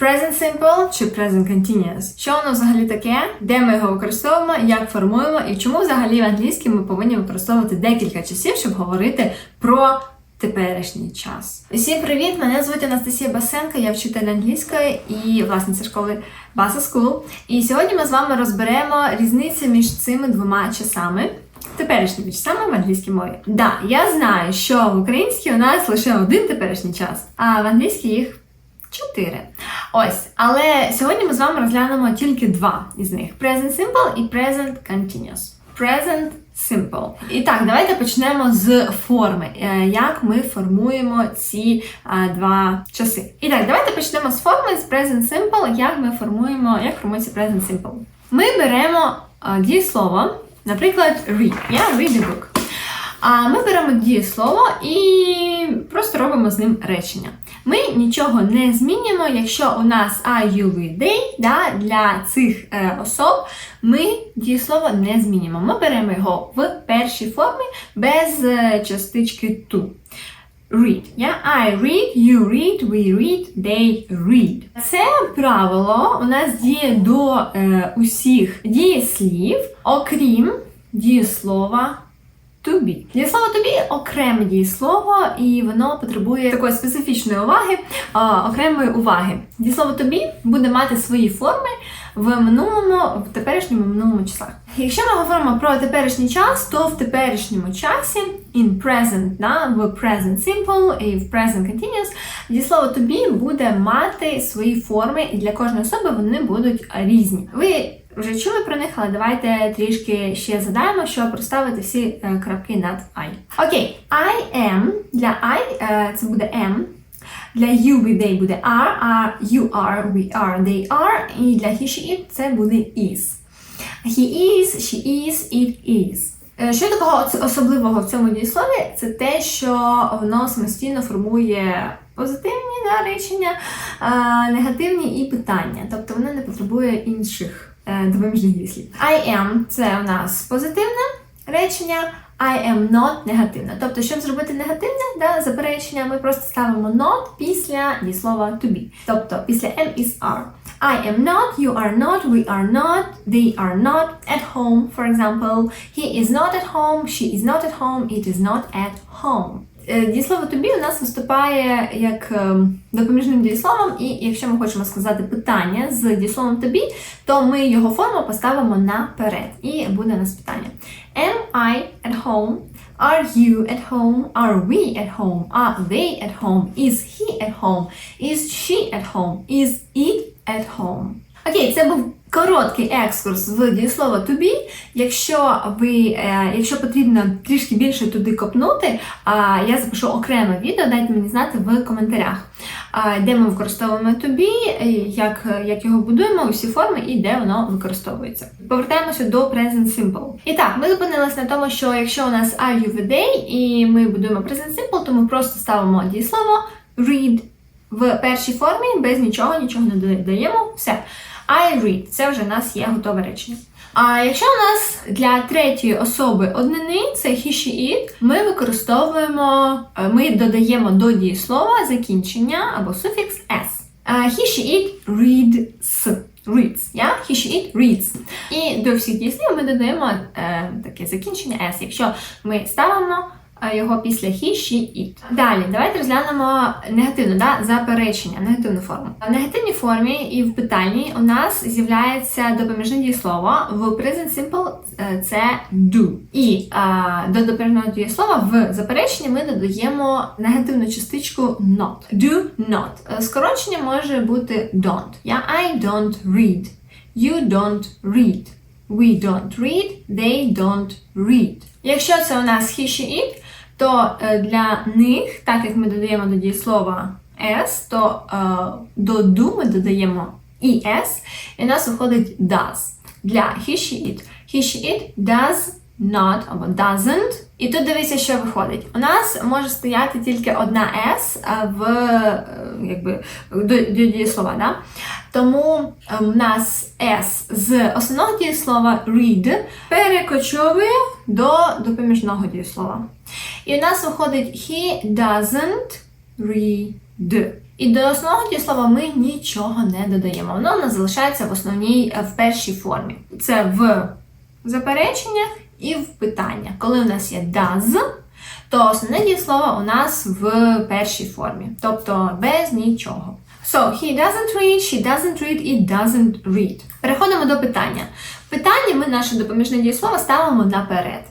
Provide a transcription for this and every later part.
Present simple чи present continuous? Що воно взагалі таке? Де ми його використовуємо, як формуємо і чому взагалі в англійській ми повинні використовувати декілька часів, щоб говорити про теперішній час. Усім привіт! Мене звуть Анастасія Басенко, я вчитель англійської і власниця школи Basa School. І сьогодні ми з вами розберемо різницю між цими двома часами. Теперішніми часами в англійській мові. Да, я знаю, що в українській у нас лише один теперішній час, а в англійській їх чотири. Ось, але сьогодні ми з вами розглянемо тільки два із них: Present Simple і Present Continuous. Present Simple. І так, давайте почнемо з форми, е, як ми формуємо ці е, два часи. І так, давайте почнемо з форми з Present Simple, як ми формуємо, як формується Present Simple. Ми беремо е, дієслово, наприклад, read. Я read a book. А ми беремо дієслово і просто робимо з ним речення. Ми нічого не змінюємо, якщо у нас I, you, we, they, да, для цих е, особ ми дієслово не змінюємо. Ми беремо його в першій формі без е, частички to. Read. Yeah? I read, you read, we read, they read. Це правило у нас діє до е, усіх дієслів, окрім дієслова to be. Дієслово to be окреме дієслово, і воно потребує такої специфічної уваги, окремої уваги. Дієслово to be буде мати свої форми в минулому, в теперішньому минулому числах. Якщо ми говоримо про теперішній час, то в теперішньому часі in present, да, в present simple і в present continuous, дієслово to be буде мати свої форми, і для кожної особи вони будуть різні. Ви вже чули про них, але давайте трішки ще задаємо, щоб проставити всі е, крапки над I. Окей, I am для I е, це буде am. Для you, we, they буде are, are, you are, we are, they are. І для he, she, it це буде is. He is, she is, it is. Е, Що такого особливого в цьому дієслові? Це те, що воно самостійно формує позитивні да, речення, негативні і питання. Тобто воно не потребує інших е, допоміжних дієслів. I am це у нас позитивне речення. I am not негативне. Тобто, щоб зробити негативне да, заперечення, ми просто ставимо not після дієслова to be. Тобто після am is are. I am not, you are not, we are not, they are not at home, for example. He is not at home, she is not at home, it is not at home. Е, Дієслово be у нас виступає як ем, допоміжним дієсловом, і якщо ми хочемо сказати питання з дієсловом be, то ми його форму поставимо наперед. І буде у нас питання. Am I at home? Are you at home? Are we at home? Are they at home? Is he at home? Is she at home? Is it at home? Окей, це був короткий екскурс в дієслово to be. Якщо ви, е, якщо потрібно трішки більше туди копнути, я запишу окреме відео, дайте мені знати в коментарях, де ми використовуємо to be, е, як, як його будуємо, усі форми і де воно використовується. Повертаємося до present simple. І так, ми зупинилися на тому, що якщо у нас are you the day, і ми будуємо present simple, то ми просто ставимо дієслово read в першій формі, без нічого, нічого не додаємо. Все. I read. Це вже в нас є готове речення. А якщо у нас для третьої особи однини, це he, she, it, ми використовуємо, е, ми додаємо до дієслова закінчення або суфікс s. Е, He, she, it reads. Reads, yeah? He, she, it reads. І до всіх дієслів ми додаємо е, таке закінчення s, якщо ми ставимо його після he, she, it. Далі, давайте розглянемо негативну, да, заперечення, негативну форму. В негативній формі і в питальній у нас з'являється допоміжне дієслово. В present simple е, це do. І а, до допоміжного дієслова в запереченні ми додаємо негативну частичку not. Do not. Е, Скорочення може бути don't. Я I don't read. You don't read. We don't read, they don't read. Якщо це у нас he, she, it, то е, для них, так як ми додаємо до дієслова s, то е, до do ми додаємо es, і у нас виходить does. Для he, she, it. He, she, it does not або doesn't. І тут дивіться, що виходить. У нас може стояти тільки одна s в е, якби до, до дієслова. Да? Тому е, у нас s з основного дієслова read перекочовує до допоміжного дієслова. І у нас виходить he doesn't read. І до основного дієслова ми нічого не додаємо. Воно у нас залишається в основній е, в першій формі. Це в запереченнях і в питаннях. Коли у нас є does, то основне дієслово у нас в першій формі, тобто без нічого. So, he doesn't read, she doesn't read, it doesn't read. Переходимо до питання. В питанні ми наше допоміжне дієслово ставимо наперед.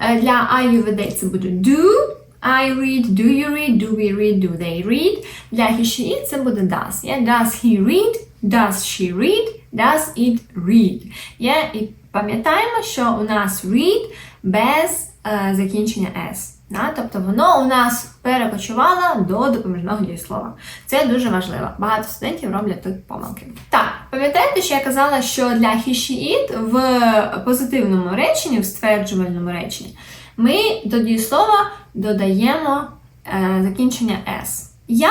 Е, Для I you веде це буде do, I read, do you read, do we read, do they read. Для he, she, it це буде does. Yeah? Does he read, does she read, does it read. Yeah? І пам'ятаємо, що у нас read без е, закінчення s. Да? Тобто воно у нас перекочувало до допоміжного дієслова. Це дуже важливо. Багато студентів роблять тут помилки. Так, пам'ятаєте, що я казала, що для she, в позитивному реченні, в стверджувальному реченні, ми до дієслова додаємо е, закінчення s. Я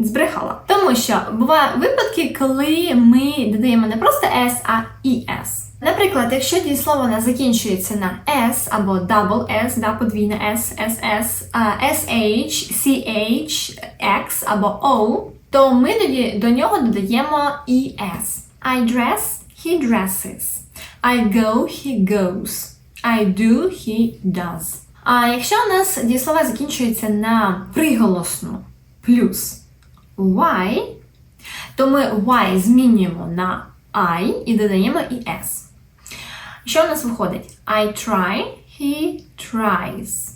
збрехала. Тому що бувають випадки, коли ми додаємо не просто S, а ES. Наприклад, якщо дієслово закінчується на S або double S, да, подвійне S, SS, SH, CH, X або O, то ми тоді до нього додаємо ES. I dress, he dresses. I go, he goes. I do, he does. А якщо у нас дієслова закінчуються на приголосну плюс y, то ми y змінюємо на I і додаємо і s. Що у нас виходить? I try, he tries.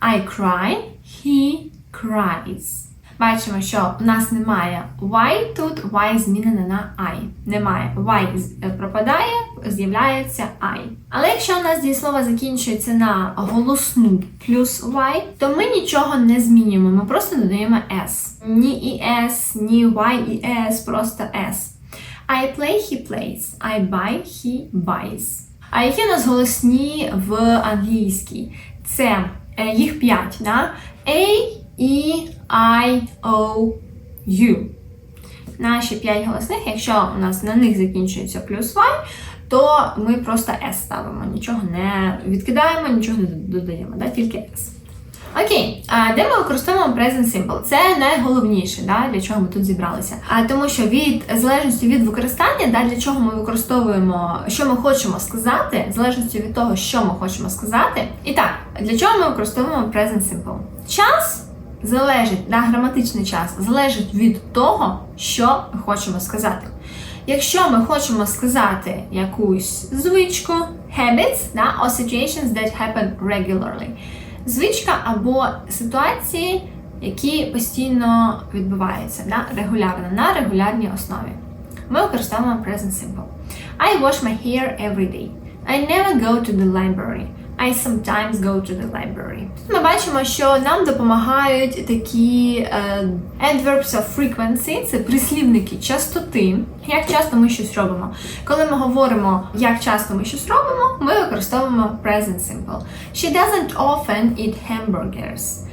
I cry, he cries. Бачимо, що у нас немає y, тут y змінене на I. Немає. Y пропадає, з'являється I. Але якщо у нас дієслово закінчується на голосну плюс y, то ми нічого не змінюємо, ми просто додаємо s. Ні і s, ні y і s, просто s. I play, he plays. I buy, he buys. А які у нас голосні в англійській? Це е, їх п'ять, да? A, E, I, O, U. Наші п'ять голосних, якщо у нас на них закінчується плюс Y, то ми просто S ставимо, нічого не відкидаємо, нічого не додаємо, да? тільки S. Окей, а де ми використовуємо present simple? Це найголовніше, да, для чого ми тут зібралися. А тому що від залежності від використання, да, для чого ми використовуємо, що ми хочемо сказати, в залежності від того, що ми хочемо сказати. І так, для чого ми використовуємо present simple? Час залежить, да, граматичний час залежить від того, що ми хочемо сказати. Якщо ми хочемо сказати якусь звичку, habits, да, or situations that happen regularly, звичка або ситуації, які постійно відбуваються да, регулярно, на регулярній основі. Ми використовуємо present simple. I wash my hair every day. I never go to the library. I sometimes go to the library. Ми бачимо, що нам допомагають такі е, adverbs of frequency, це прислівники частоти. Як часто ми щось робимо? Коли ми говоримо, як часто ми щось робимо, ми використовуємо present simple. She doesn't often eat hamburgers.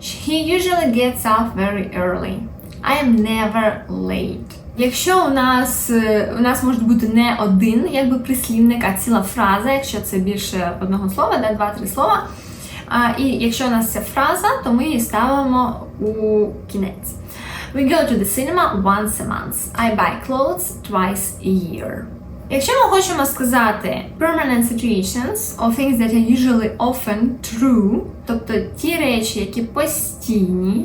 He usually gets up very early. I am never late. Якщо у нас е, у нас може бути не один якби прислівник, а ціла фраза, якщо це більше одного слова, да, два-три слова. А, і якщо у нас це фраза, то ми її ставимо у кінець. We go to the cinema once a month. I buy clothes twice a year. Якщо ми хочемо сказати permanent situations or things that are usually often true, тобто ті речі, які постійні,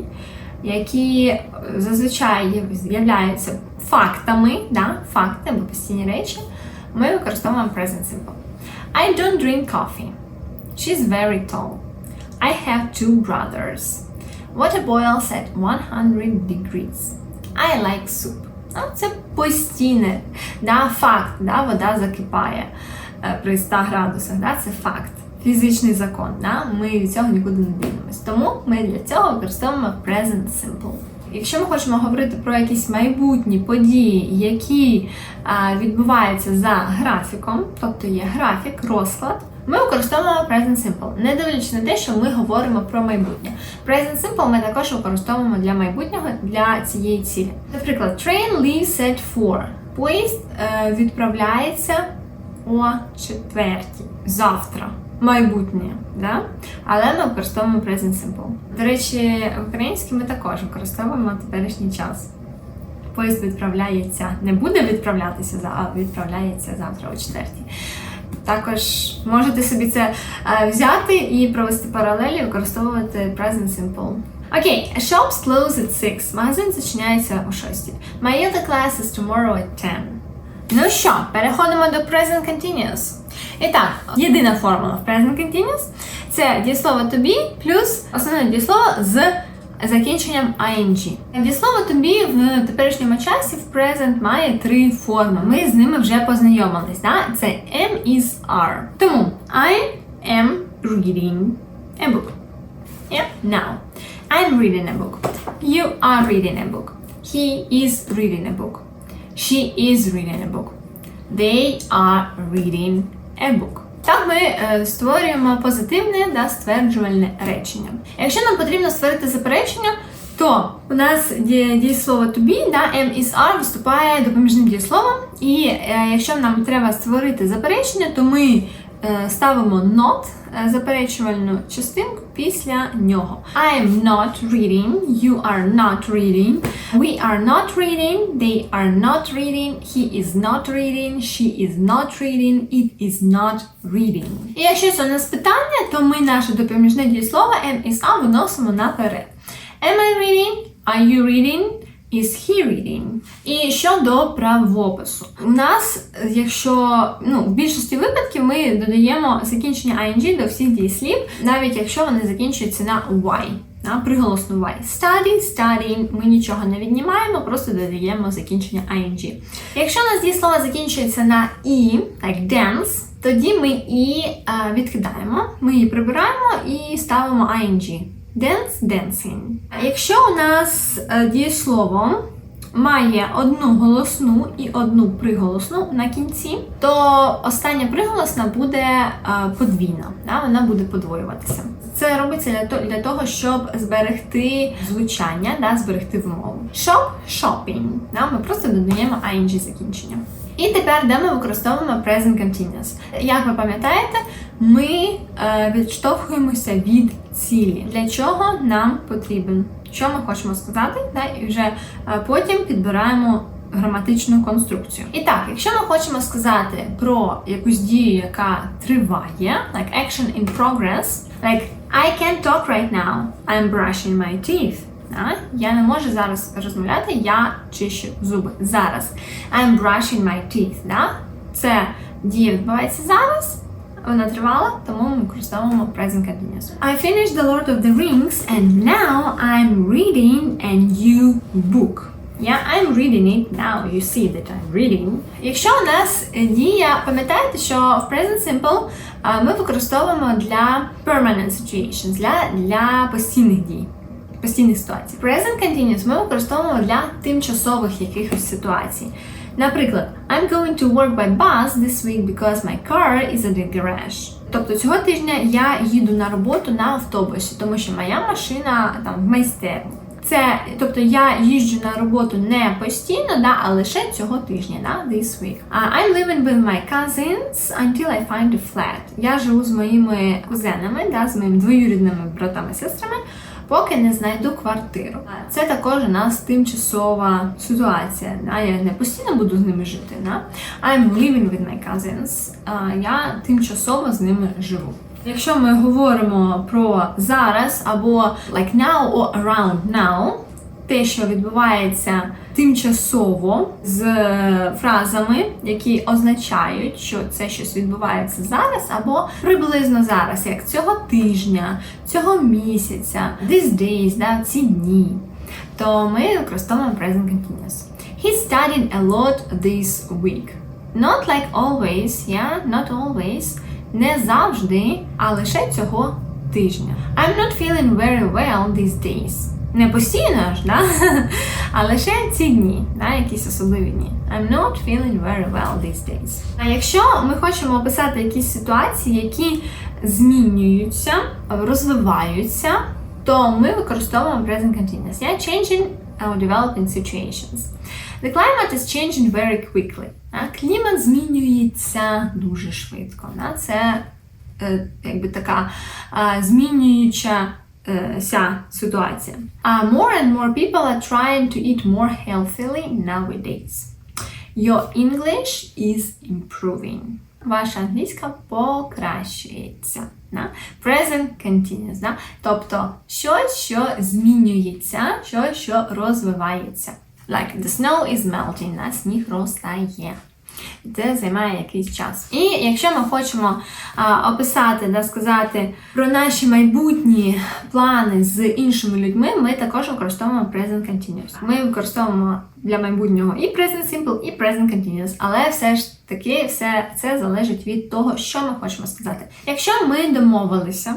які е, зазвичай з'являються фактами, да, факти або постійні речі, ми використовуємо present simple. I don't drink coffee. She's very tall. I have two brothers. Water boils at 100 degrees. I like soup. Ну, це постійне да, факт, да, вода закипає е, при 100 градусах. Да, це факт, фізичний закон. Да, ми від цього нікуди не дивимося. Тому ми для цього використовуємо present simple. Якщо ми хочемо говорити про якісь майбутні події, які а, відбуваються за графіком, тобто є графік, розклад, ми використовуємо present simple, не дивлячись на те, що ми говоримо про майбутнє. Present simple ми також використовуємо для майбутнього для цієї цілі. Наприклад, train leaves at 4. Поїзд е, відправляється о четвертій. Завтра. Майбутнє, да? але ми використовуємо present simple. До речі, в українській ми також використовуємо теперішній час. Поїзд відправляється, не буде відправлятися, а відправляється завтра о четвертій. Також можете собі це е, взяти і провести паралелі, використовувати present simple. Окей, shops close at 6. Магазин зачиняється о 6. My yoga class is tomorrow at 10. Ну що, переходимо до present continuous. І так, єдина формула в present continuous це дієслово to be плюс основне дієслово з закінченням ing. Дієслово to be в теперішньому часі в present має три форми. Ми з ними вже познайомились. Да? Це am is are. Тому I am reading a book. Yep, now. I'm reading a book. You are reading a book. He is reading a book. She is reading a book. They are reading a book. Так ми е, створюємо позитивне та стверджувальне речення. Якщо нам потрібно створити заперечення, то у нас ді- дієслово to be, да, am is are виступає допоміжним дієсловом. І е, якщо нам треба створити заперечення, то ми е, ставимо not заперечувальну частинку після нього. I am not reading, you are not reading, we are not reading, they are not reading, he is not reading, she is not reading, it is not reading. І якщо це у нас питання, то ми наше допоміжне дієслово am is are виносимо наперед. Am I reading? Are you reading? Is he reading? І щодо правопису. У нас, якщо ну, в більшості випадків ми додаємо закінчення ing до всіх дієслів, навіть якщо вони закінчуються на y. На приголосну y. Study, studying, ми нічого не віднімаємо, просто додаємо закінчення ing. Якщо у нас дієслово закінчується на і, like dance, тоді ми і е, відкидаємо, ми її прибираємо і ставимо ing. Dance, dancing. Якщо у нас е, дієслово має одну голосну і одну приголосну на кінці, то остання приголосна буде е, подвійна, да? вона буде подвоюватися. Це робиться для того, щоб зберегти звучання, да? зберегти вимову. Shop, shopping. Да? Ми просто додаємо ing закінчення. І тепер, де ми використовуємо present continuous. Як ви пам'ятаєте, ми е, відштовхуємося від цілі. Для чого нам потрібен? Що ми хочемо сказати, да? і вже е, потім підбираємо граматичну конструкцію. І так, якщо ми хочемо сказати про якусь дію, яка триває, like action in progress, like I can't talk right now, I'm brushing my teeth. Да? Я не можу зараз розмовляти, я чищу зуби. Зараз. I'm brushing my teeth. Да? Це дія відбувається зараз. Вона тривала, тому ми використовуємо present continuous. I finished The Lord of the Rings and now I'm reading a new book. Yeah, I'm reading it now. You see that I'm reading. Якщо у нас е, дія, пам'ятаєте, що в present simple ми використовуємо для permanent situations, для, для постійних дій постійних ситуацій. Present continuous ми використовуємо для тимчасових якихось ситуацій. Наприклад, I'm going to work by bus this week because my car is at the garage. Тобто цього тижня я їду на роботу на автобусі, тому що моя машина там в майстерні. Це, тобто я їжджу на роботу не постійно, да, а лише цього тижня, да, this week. I'm living with my cousins until I find a flat. Я живу з моїми кузенами, да, з моїми двоюрідними братами-сестрами, поки не знайду квартиру. Це також у нас тимчасова ситуація. А Я не постійно буду з ними жити. I'm living with my cousins. Я тимчасово з ними живу. Якщо ми говоримо про зараз або like now or around now, те, що відбувається тимчасово з е, фразами, які означають, що це щось відбувається зараз, або приблизно зараз, як цього тижня, цього місяця, these days, да, ці дні, то ми використовуємо present continuous. He studied a lot this week. Not like always, yeah, not always, не завжди, а лише цього тижня. I'm not feeling very well these days. Не постійно ж, да? а лише ці дні, да? якісь особливі дні. I'm not feeling very well these days. А якщо ми хочемо описати якісь ситуації, які змінюються, розвиваються, то ми використовуємо present continuous. Yeah? Changing or developing situations. The climate is changing very quickly. Клімат змінюється дуже швидко. Це е, якби така змінююча е, ситуація. Uh, more and more people are trying to eat more healthily nowadays. Your English is improving. Ваша англійська покращується. Да? Present continuous. Да? Тобто щось, що змінюється, щось, що розвивається. Like the snow is melting, да? сніг розтає. Це займає якийсь час. І якщо ми хочемо а, описати, да, сказати про наші майбутні плани з іншими людьми, ми також використовуємо present continuous. Ми використовуємо для майбутнього і present simple, і present continuous, але все ж таки все це залежить від того, що ми хочемо сказати. Якщо ми домовилися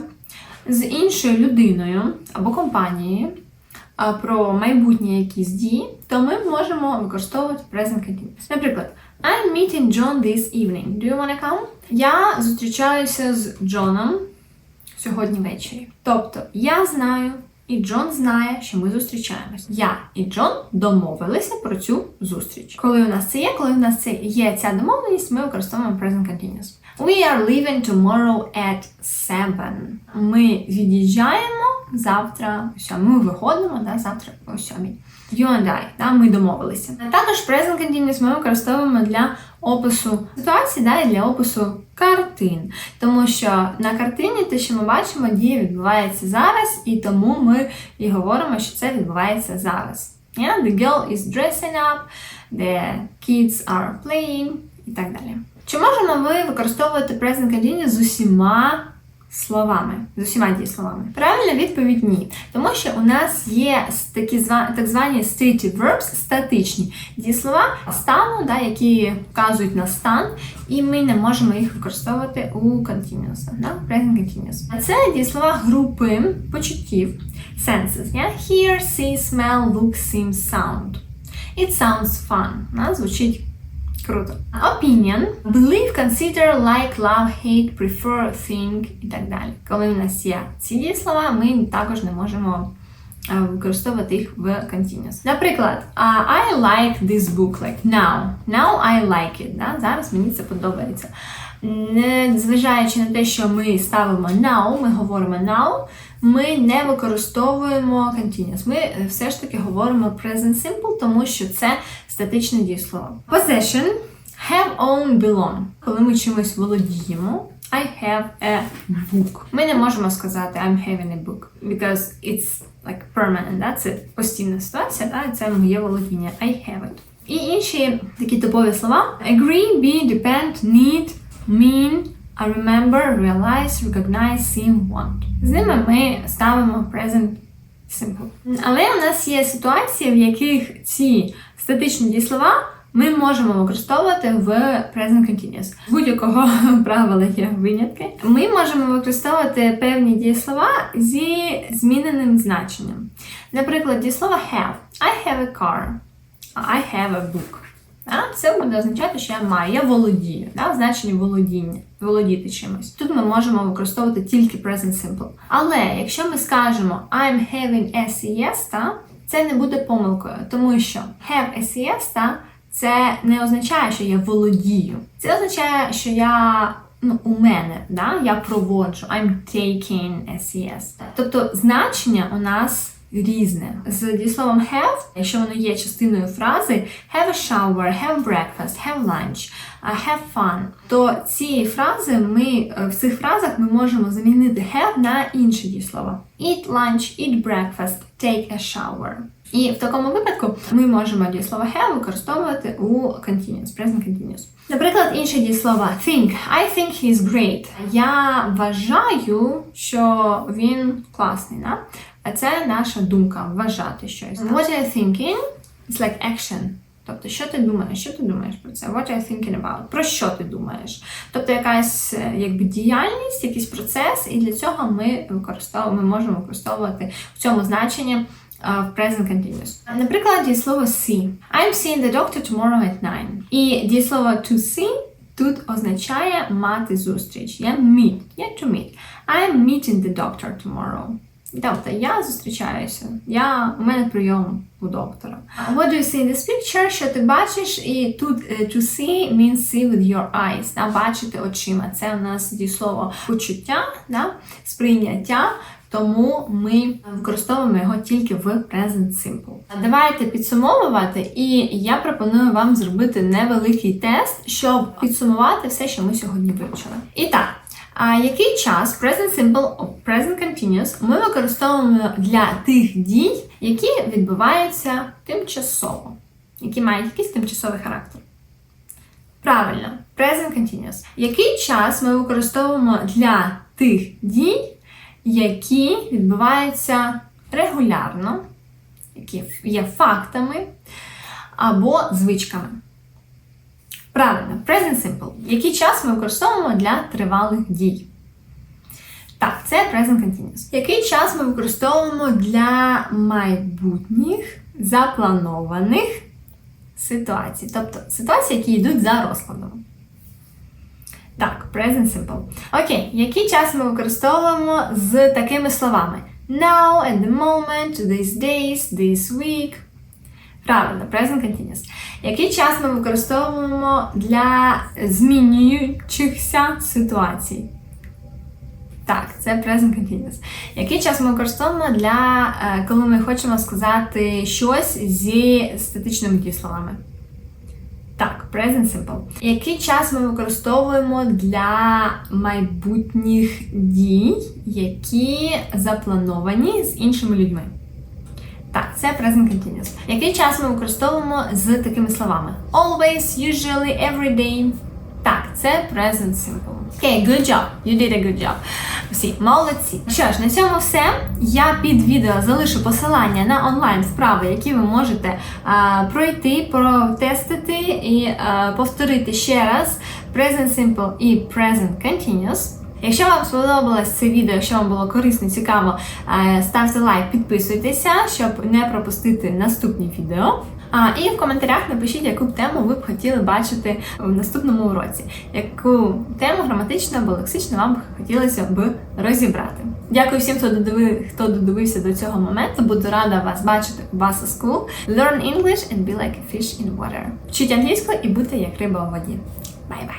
з іншою людиною або компанією, про майбутні якісь дії, то ми можемо використовувати present continuous. Наприклад, I'm meeting John this evening. Do you wanna come? Я зустрічаюся з Джоном сьогодні ввечері. Тобто, я знаю, і Джон знає, що ми зустрічаємось. Я і Джон домовилися про цю зустріч. Коли у нас це є, коли у нас це є ця домовленість, ми використовуємо present continuous. We are leaving tomorrow at 7. Ми від'їжджаємо завтра о 7. Ми виходимо да, завтра о 7. You and I, да, ми домовилися. Також present continuous ми використовуємо для опису ситуації, да, і для опису картин. Тому що на картині те, що ми бачимо, дія відбувається зараз, і тому ми і говоримо, що це відбувається зараз. Yeah? The girl is dressing up, the kids are playing і так далі. Чи можемо ми використовувати present continuous з усіма словами, з усіма дієсловами? Правильна відповідь ні. Тому що у нас є такі так звані stative verbs, статичні дієслова стану, да, які вказують на стан, і ми не можемо їх використовувати у continuous, да, present continuous. А це дієслова групи почуттів, senses. Yeah? Hear, see, smell, look, seem, sound. It sounds fun. Да? Звучить Круто. Opinion. Believe, consider, like, love, hate, prefer, think і так далі. Коли у нас є ці дієслова, ми також не можемо е, використовувати їх в continuous. Наприклад, I like this book, like now. Now I like it. Да? Зараз мені це подобається. Незважаючи на те, що ми ставимо now, ми говоримо now, ми не використовуємо continuous. Ми е, все ж таки говоримо present simple, тому що це статичне дієслово. Possession have own belong. Коли ми чимось володіємо. I have a book. Ми не можемо сказати I'm having a book because it's like permanent. Да? Це постійна ситуація, да? це моє володіння. I have it. І інші такі типові слова: agree, be, depend, need, mean, I remember, realize, recognize, seem, want. З ними ми ставимо present simple. Але у нас є ситуації, в яких ці статичні дієслова ми можемо використовувати в present continuous. Будь-якого правила є винятки. Ми можемо використовувати певні дієслова зі зміненим значенням. Наприклад, дієслово have. I have a car. I have a book. Це буде означати, що я маю, я володію, да, в значенні володіння, володіти чимось. Тут ми можемо використовувати тільки present simple. Але якщо ми скажемо I'm having a siesta, це не буде помилкою, тому що have a siesta це не означає, що я володію. Це означає, що я. Ну, у мене, да, я проводжу, I'm taking a siesta. Тобто значення у нас різне. З дієсловом have, якщо воно є частиною фрази, have a shower, have breakfast, have lunch, have fun, то ці фрази ми в цих фразах ми можемо замінити have на інші дієслова. Eat lunch, eat breakfast, take a shower. І в такому випадку ми можемо дієслово have використовувати у continuous, present continuous. Наприклад, інше дієслово think. I think he's great. Я вважаю, що він класний. Да? А це наша думка, вважати щось. What are you thinking? It's like action. Тобто, що ти думаєш? Що ти думаєш про це? What are you thinking about? Про що ти думаєш? Тобто якась якби діяльність, якийсь процес, і для цього ми використовуємо, ми можемо використовувати в цьому значенні в present continuous. Наприклад, дієслово see. I'm seeing the doctor tomorrow at 9. І дієслово to see тут означає мати зустріч. Yeah, meet. Yeah, to meet. I'm meeting the doctor tomorrow. Тобто я зустрічаюся, я, у мене прийом у доктора. What do you see in this picture? Що ти бачиш? І тут е, to see means see with your eyes. Да? Бачити очима. Це у нас дієслово почуття, да? сприйняття. Тому ми використовуємо його тільки в present simple. Давайте підсумовувати, і я пропоную вам зробити невеликий тест, щоб підсумувати все, що ми сьогодні вивчили. І так, а який час present simple present continuous ми використовуємо для тих дій, які відбуваються тимчасово, які мають якийсь тимчасовий характер? Правильно, present continuous. Який час ми використовуємо для тих дій, які відбуваються регулярно, які є фактами або звичками? Правильно, present simple. Який час ми використовуємо для тривалих дій? Так, це present continuous. Який час ми використовуємо для майбутніх запланованих ситуацій? Тобто ситуації, які йдуть за розкладом. Так, present simple. Окей, який час ми використовуємо з такими словами? Now, at the moment, these days, this week. Правильно, present continuous. Який час ми використовуємо для змінюючихся ситуацій? Так, це present continuous. Який час ми використовуємо для е, коли ми хочемо сказати щось зі статичними дієсловами? Так, present simple. Який час ми використовуємо для майбутніх дій, які заплановані з іншими людьми? Так, це present continuous. Який час ми використовуємо з такими словами? Always, usually, every day. Так, це present simple. Окей, good job. You did a good job. Всі, молодці. Що ж, на цьому все. Я під відео залишу посилання на онлайн вправи, які ви можете а, пройти, протестити і а, повторити ще раз present simple і present continuous. Якщо вам сподобалось це відео, якщо вам було корисно, цікаво, е, ставте лайк, підписуйтеся, щоб не пропустити наступні відео. А, і в коментарях напишіть, яку б тему ви б хотіли бачити в наступному уроці, яку тему граматично або лексично вам б хотілося б розібрати. Дякую всім, хто додивив, хто додивився до цього моменту. Буду рада вас бачити у Basa School. Learn English and be like a fish in water. Вчіть англійську і будьте як риба у воді. Бай-бай!